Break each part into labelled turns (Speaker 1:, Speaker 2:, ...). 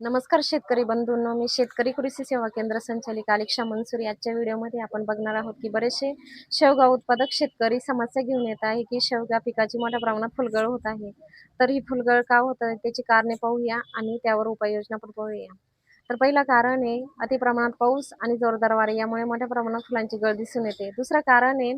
Speaker 1: नमस्कार शेतकरी बंधूंनो मी शेतकरी कृषी सेवा केंद्र संचालिका अलिक्षा मनसुरी. आजच्या व्हिडिओमध्ये आपण बघणार आहोत की बरेचसे शेवगा उत्पादक शेतकरी समस्या घेऊन येत आहे की शेवगा पिकाची मोठ्या प्रमाणात फुलगळ होत आहे. तर ही फुलगळ का होत आहे? त्याची कारणे पाहूया आणि त्यावर उपाययोजना पण पाहूया तर पहिलं कारण आहे अति प्रमाणात पाऊस आणि जोरदार वारे यामुळे मोठ्या प्रमाणात फुलांची गळ दिसून येते. दुसरं कारण आहे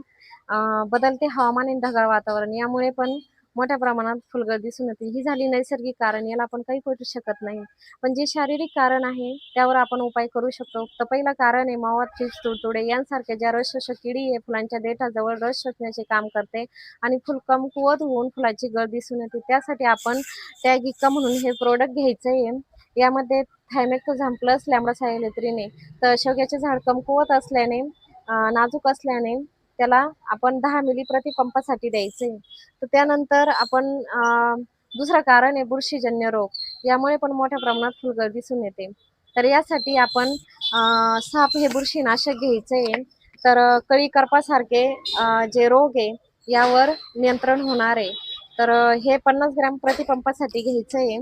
Speaker 1: बदलते हवामान आणि ढगाळ वातावरण. यामुळे पण मोठ्या प्रमाणात फुलगळ दिसून येते. ही झाली नैसर्गिक कारण याला आपण काही करू शकत नाही. पण जे शारीरिक कारण आहे त्यावर आपण उपाय करू शकतो. तर पहिलं कारण आहे मावा चिज तुडतुडे यांसारख्या ज्या रस शोषक किडी आहे फुलांच्या देठाजवळ रस शोषण्याचे काम करते आणि फुल कमकुवत होऊन फुलाची गळ दिसून येते. त्यासाठी आपण टॅगिका म्हणून हे प्रोडक्ट घ्यायचं आहे यामध्ये थायमेक्टोझाम प्लस लॅम्बडा सायलेत्रीने तर शेवग्याचे झाड कमकुवत असल्याने नाजूक असल्याने त्याला आपण दहा मिली प्रति पंपासाठी द्यायचे. तर त्यानंतर आपण दुसरं कारण आहे बुरशीजन्य रोग. यामुळे पण मोठ्या प्रमाणात फुलगळ दिसून येते. तर यासाठी आपण साप हे बुरशीनाशक घ्यायचे. आहे तर कळी करपासारखे जे रोग आहे यावर नियंत्रण होणार आहे. तर हे पन्नास ग्रॅम प्रतिपंपासाठी घ्यायचं आहे.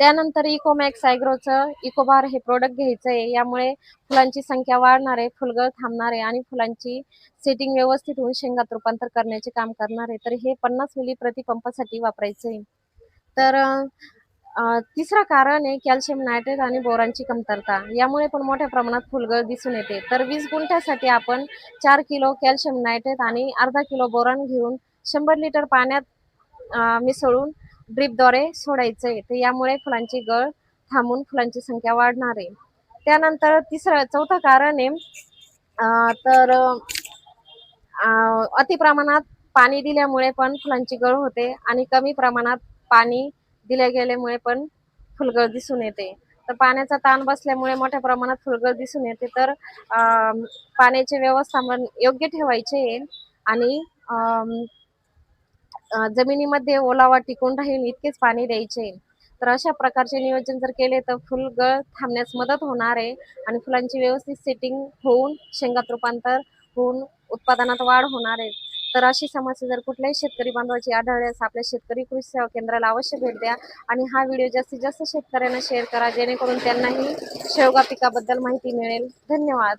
Speaker 1: त्यानंतर इकोमॅक्स आयग्रोचं इकोबार हे प्रोडक्ट घ्यायचं आहे यामुळे फुलांची संख्या वाढणार आहे फुलगळ थांबणार आहे आणि फुलांची सेटिंग व्यवस्थित होऊन शेंगात रूपांतर करण्याचे काम करणार आहे. तर हे पन्नास मिली प्रतिपंपासाठी वापरायचं आहे तर तिसरं कारण आहे कॅल्शियम नायट्रेट आणि बोरांची कमतरता. यामुळे पण मोठ्या प्रमाणात फुलगळ दिसून येते. तर वीस गुंठ्यासाठी आपण चार किलो कॅल्शियम नायट्रेट आणि अर्धा किलो बोरान घेऊन शंभर लिटर पाण्यात मिसळून ड्रीपद्वारे सोडायचं. आहे तर यामुळे फुलांची गळ थांबून फुलांची संख्या वाढणार. आहे त्यानंतर तिसरं चौथं कारण आहे अं, तर अं, अति प्रमाणात पाणी दिल्यामुळे पण फुलांची गळ होते आणि कमी प्रमाणात पाणी दिल्या गेल्यामुळे पण फुलगळ दिसून येते. तर पाण्याचा ताण बसल्यामुळे मोठ्या प्रमाणात फुलगळ दिसून येते. तर पाण्याचे व्यवस्थापन योग्य ठेवायचे आणि जमिनीमध्ये ओलावा टिकून राहील इतकेच पाणी द्यायचे. तर अशा प्रकारचे नियोजन जर केले तर फुलगळ थांबण्यास मदत होणार आहे आणि फुलांची व्यवस्थित सेटिंग होऊन शेंगात रूपांतर होऊन उत्पादनात वाढ होणार आहे. तर अशी समस्या जर कुठल्याही शेतकरी बांधवाची आढळल्यास आपल्या शेतकरी कृषी सेवा केंद्राला अवश्य भेट द्या आणि हा व्हिडिओ जास्तीत जास्त शेतकऱ्यांना शेअर करा जेणेकरून त्यांनाही शेवगा पिकाबद्दल माहिती मिळेल. धन्यवाद.